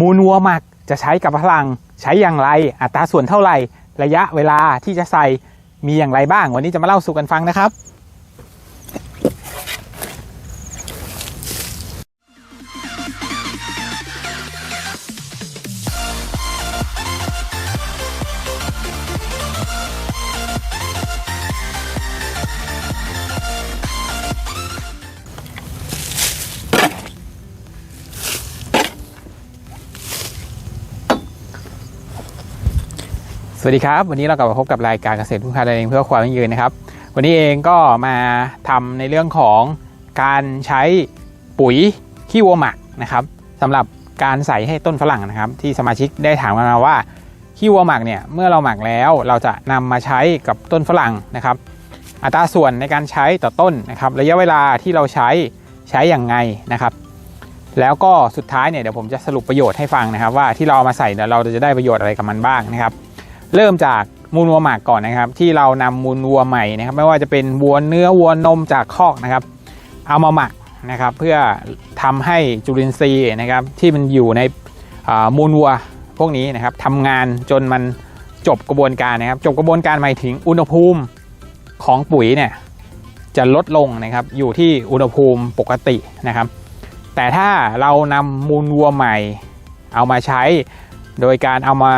มูลวัวหมักจะใช้กับพลังใช้อย่างไร อัตราส่วนเท่าไหร่ ระยะเวลาที่จะใส่มีอย่างไรบ้าง วันนี้จะมาเล่าสู่กันฟังนะครับ วัสดีครับ วันนี้เรากลับมาพบกับรายการเกษตรพึ่งพาตนเองเพื่อความยั่งยืนนะครับ วันนี้เองก็มาทำในเรื่องของการใช้ปุ๋ยขี้วัวหมักนะครับสำหรับการใส่ให้ต้นฝรั่งนะครับ ที่สมาชิกได้ถามมาว่าขี้วัวหมักเนี่ยเมื่อเราหมักแล้วเราจะนำมาใช้กับต้นฝรั่งนะครับ อัตราส่วนในการใช้ต่อต้นนะครับ ระยะเวลาที่เราใช้ใช้อย่างไงนะครับ แล้วก็สุดท้ายเนี่ยเดี๋ยวผมจะสรุปประโยชน์ให้ฟังนะครับ ว่าที่เราเอามาใส่เราจะได้ประโยชน์อะไรกับมันบ้างนะครับ เริ่มจากมูลวัวหมักก่อนนะครับ ที่เรานำมูลวัวใหม่นะครับ ไม่ว่าจะเป็นวัวเนื้อวัวนมจากคอกนะครับ เอามาหมักนะครับ เพื่อทำให้จุลินทรีย์นะครับ ที่มันอยู่ในมูลวัวพวกนี้นะครับทำงานจนมันจบกระบวนการนะครับ จบกระบวนการหมายถึงอุณหภูมิของปุ๋ยเนี่ยจะลดลงนะครับ อยู่ที่อุณหภูมิปกตินะครับ แต่ถ้าเรานำมูลวัวใหม่เอามาใช้ โดยการเอามา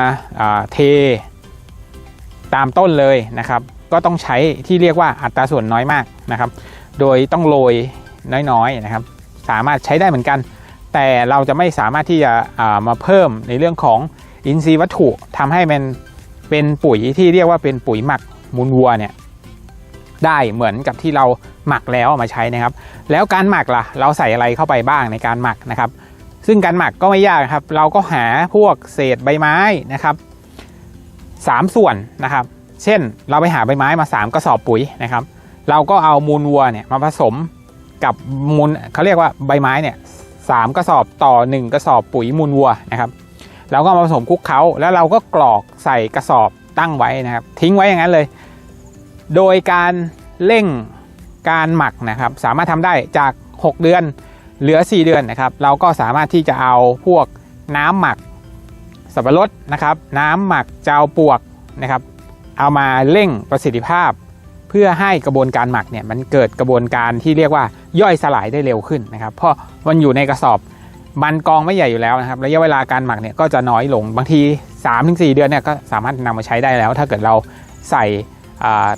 าเท ตามต้นเลยนะครับ ก็ต้องใช้ที่เรียกว่าอัตราส่วนน้อยมากนะครับ โดยต้องโรยน้อยๆนะครับ สามารถใช้ได้เหมือนกัน แต่เราจะไม่สามารถที่จะามาเพิ่มในเรื่องของอินทรีย์วัตถุทำให้มันเป็นปุ๋ยที่เรียกว่าเป็นปุ๋ยหมักมูลวัวเนี่ยได้เหมือนกับที่เราหมักแล้วมาใช้นะครับ แล้วการหมักล่ะ เราใส่อะไรเข้าไปบ้างในการหมักนะครับ ซึ่งการหมักก็ไม่ยากครับ เราก็หาพวกเศษใบไม้นะครับ 3 ส่วนนะครับ เช่นเราไปหาใบไม้มา 3 กระสอบปุ๋ยนะครับ เราก็เอามูลวัวเนี่ยมาผสมกับมูลเขาเรียกว่าใบไม้เนี่ยสามกระสอบต่อ 1 กระสอบปุ๋ยมูลวัวนะครับเราก็มาผสมคุกเคล้าแล้วเราก็กรอกใส่กระสอบตั้งไว้นะครับ ทิ้งไว้อย่างนั้นเลย โดยการเร่งการหมักนะครับ สามารถทำได้จาก 6 เดือนเหลือ 4 เดือนนะครับ เราก็สามารถที่จะเอาพวกน้ำหมัก สับปะรดนะครับ น้ำหมักเจ้าปวกนะครับ เอามาเร่งประสิทธิภาพ เพื่อให้กระบวนการหมักเนี่ยมันเกิดกระบวนการที่เรียกว่าย่อยสลายได้เร็วขึ้นนะครับ เพราะมันอยู่ในกระสอบมันกองไม่ใหญ่อยู่แล้วนะครับระยะเวลาการหมักเนี่ยก็จะน้อยลงบางที 3-4 เดือนเนี่ยก็สามารถนำมาใช้ได้แล้ว ถ้าเกิดเราใส่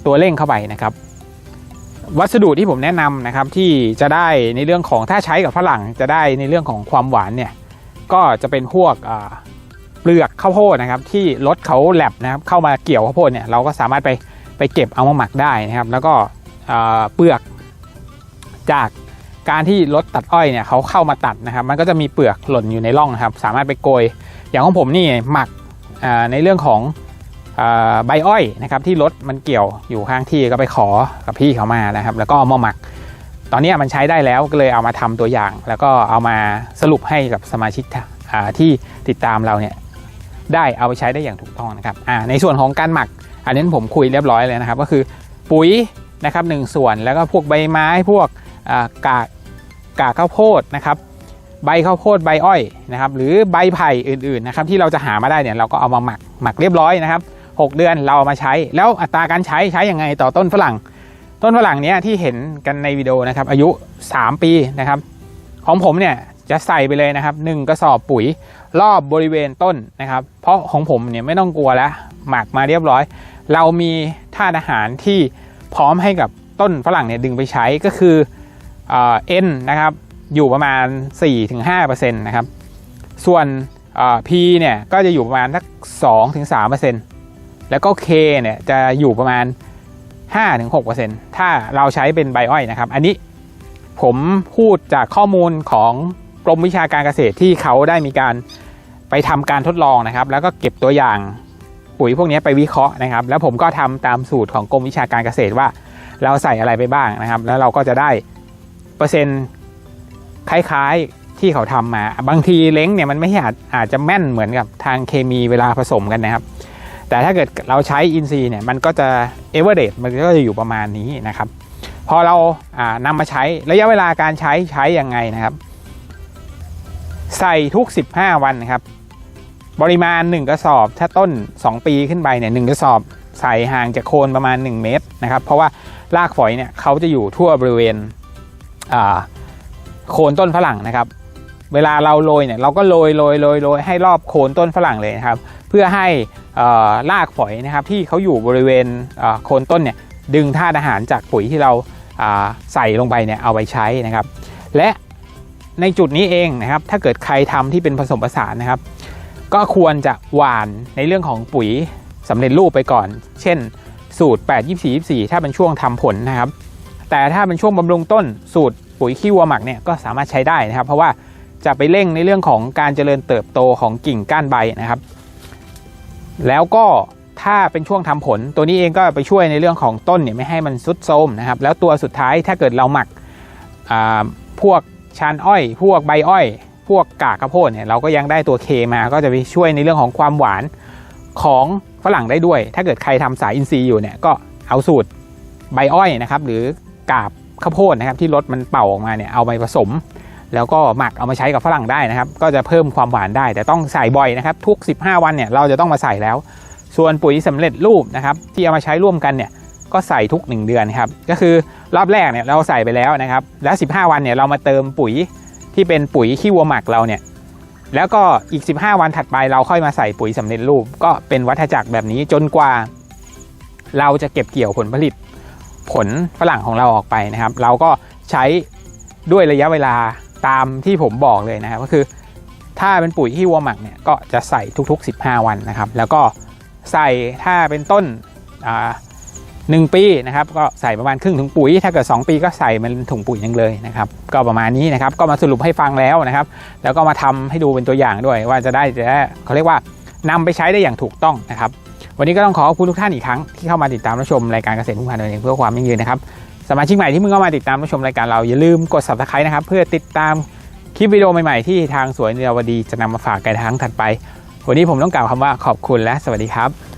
ตัวเร่งเข้าไปนะครับ วัสดุที่ผมแนะนำนะครับที่จะได้ในเรื่องของถ้าใช้กับฝรั่งจะได้ในเรื่องของความหวานเนี่ยก็จะเป็นพวก เปลือกข้าวโพดนะครับ ที่รถเขาแลบนะครับเข้ามาเกี่ยวข้าวโพดเนี่ยเราก็สามารถไปไปเก็บเอามาหมักได้นะครับ แล้วก็เปลือกจากการที่รถตัดอ้อยเนี่ยเขาเข้ามาตัดนะครับ มันก็จะมีเปลือกหล่นอยู่ในร่องนะครับ สามารถไปโกย อย่างของผมนี่หมักในเรื่องของอใบอ้อยนะครับที่รถมันเกี่ยวอยู่ข้างที่ก็ไปขอกับพี่เขามานะครับ แล้วก็เอามาหมัก ตอนนี้มันใช้ได้แล้วก็เลยเอามาทำตัวอย่าง แล้วก็เอามาสรุปให้กับสมาชิกที่ติดตามเราเนี่ย ได้เอาไปใช้ได้อย่างถูกต้องนะครับในส่วนของการหมัก อันนี้ผมคุยเรียบร้อยเลยนะครับ ก็คือปุ๋ยนะครับหนึ่งส่วนแล้วก็พวกใบไม้พวกกากกากข้าวโพดนะครับใบข้าวโพดใบอ้อยนะครับหรือใบไผ่อื่นๆนะครับที่เราจะหามาได้เนี่ยเราก็เอามาหมักหมักเรียบร้อยนะครับหกเดือนเราเอามาใช้ แล้วอัตราการใช้ใช้ยังไงต่อต้นฝรั่ง ต้นฝรั่งเนี้ยที่เห็นกันในวิดีโอนะครับอายุ 3 ปีนะครับของผมเนี่ย จะใส่ไปเลยนะครับหนึ่งกระสอบปุ๋ยรอบบริเวณต้นนะครับ เพราะของผมเนี่ยไม่ต้องกลัวแล้วหมักมาเรียบร้อย เรามีธาตุอาหารที่พร้อมให้กับต้นฝรั่งเนี่ยดึงไปใช้ก็คือเอ็นนะครับอยู่ประมาณ 4-5%นะครับส่วนเอ่อ P เนี่ยก็จะอยู่ประมาณสัก2-3%แล้วก็ K เนี่ยจะอยู่ประมาณ 5-6%ถ้าเราใช้เป็นใบอ้อยนะครับ อันนี้ผมพูดจากข้อมูลของ กรมวิชาการเกษตรที่เขาได้มีการไปทำการทดลองนะครับ แล้วก็เก็บตัวอย่างปุ๋ยพวกนี้ไปวิเคราะห์นะครับ แล้วผมก็ทำตามสูตรของกรมวิชาการเกษตรว่า เราใส่อะไรไปบ้างนะครับ แล้วเราก็จะได้เปอร์เซ็นต์คล้ายๆที่เขาทำมา บางทีเล้งเนี่ยมันไม่อาจอาจจะแม่นเหมือนกับทางเคมีเวลาผสมกันนะครับ แต่ถ้าเกิดเราใช้อินทรีเนี่ยมันก็จะเอเวอร์เรมันก็จะอยู่ประมาณนี้นะครับ พอเราอ่านำมาใช้ระยะเวลาการใช้ใช้ยังไงนะครับ ใส่ทุก 15 วันนะครับ ปริมาณ 1 กระสอบถ้าต้น 2 ปีขึ้นไปเนี่ยหกระสอบใส่ห่างจากโคนประมาณ 1 เมตรนะครับ เพราะว่ารากฝอยเนี่ยเขาจะอยู่ทั่วบริเวณโคนต้นฝรั่งนะครับ เวลาเราโรยเนี่ยเราก็โรยโรยโรยโรยให้รอบโคนต้นฝรั่งเลยนะครับ เพื่อให้รากฝอยนะครับที่เขาอยู่บริเวณโคนต้นเนี่ยดึงธาตุอาหารจากปุ๋ยที่เราใส่ลงไปเนี่ยเอาไปใช้นะครับ และ ในจุดนี้เองนะครับ ถ้าเกิดใครทำที่เป็นผสมผสานนะครับ ก็ควรจะหวานในเรื่องของปุ๋ยสำเร็จรูปไปก่อน เช่น สูตร 8 24 24 ถ้าเป็นช่วงทำผลนะครับ แต่ถ้าเป็นช่วงบำรุงต้นสูตรปุ๋ยขี้วัวหมักเนี่ยก็สามารถใช้ได้นะครับ เพราะว่าจะไปเร่งในเรื่องของการเจริญเติบโตของกิ่งก้านใบนะครับ แล้วก็ถ้าเป็นช่วงทำผล ตัวนี้เองก็ไปช่วยในเรื่องของต้นเนี่ยไม่ให้มันซุดโทมนะครับ แล้วตัวสุดท้ายถ้าเกิดเราหมักพวก ชานอ้อย พวกใบอ้อย พวกกากข้าวโพดเนี่ยเราก็ยังได้ตัวเคมาก็จะไปช่วยในเรื่องของความหวานของฝรั่งได้ด้วย ถ้าเกิดใครทำสายอินทรีย์อยู่เนี่ยก็เอาสูตรใบอ้อยนะครับ หรือกาบข้าวโพดนะครับ ที่รถมันเป่าออกมาเนี่ยเอาไปผสม แล้วก็หมักเอามาใช้กับฝรั่งได้นะครับ ก็จะเพิ่มความหวานได้ แต่ต้องใส่บ่อยนะครับ ทุก 15 วันเนี่ยเราจะต้องมาใส่แล้ว ส่วนปุ๋ยสำเร็จรูปนะครับ ที่เอามาใช้ร่วมกันเนี่ย ก็ใส่ทุก 1 เดือนครับก็คือรอบแรกเนี่ยเราใส่ไปแล้วนะครับ แล้ว 15 วันเนี่ยเรามาเติมปุ๋ยที่เป็นปุ๋ยขี้วัวหมักเราเนี่ยแล้วก็อีก 15 วันถัดไปเราค่อยมาใส่ปุ๋ยสำเร็จรูป ก็เป็นวัฏจักรแบบนี้จนกว่า เราจะเก็บเกี่ยวผลผลิต ผลฝรั่งของเราออกไปนะครับ เราก็ใช้ด้วยระยะเวลาตามที่ผมบอกเลยนะครับ ก็คือ ถ้าเป็นปุ๋ยขี้วัวหมักเนี่ยก็จะใส่ทุกๆ 15 วันนะครับ แล้วก็ใส่ถ้าเป็นต้นอ่า หนึ่งปีนะครับก็ใส่ประมาณครึ่งถุงปุ๋ย ถ้าเกิด 2 ปีก็ใส่มันถุงปุ๋ยยังเลยนะครับก็ประมาณนี้นะครับก็มาสรุปให้ฟังแล้วนะครับ แล้วก็มาทำให้ดูเป็นตัวอย่างด้วย ว่าจะได้จะเขาเรียกว่านำไปใช้ได้อย่างถูกต้องนะครับวันนี้ก็ต้องขอขอบคุณทุกท่านอีกครั้งที่เข้ามาติดตามรับชมรายการเกษตรพุ่งพันธุ์เองเพื่อความยั่งยืนนะครับสมาชิกใหม่ที่เพิ่งเข้ามาติดตามรับชมรายการเราอย่าลืมกด subscribe นะครับเพื่อติดตามคลิปวิดีโอใหม่ๆที่ทางสวนเนียวดีจะนำมาฝากกันครั้งถัดไป วันนี้ผมต้องกล่าวคำว่าขอบคุณและสวัสดีครับ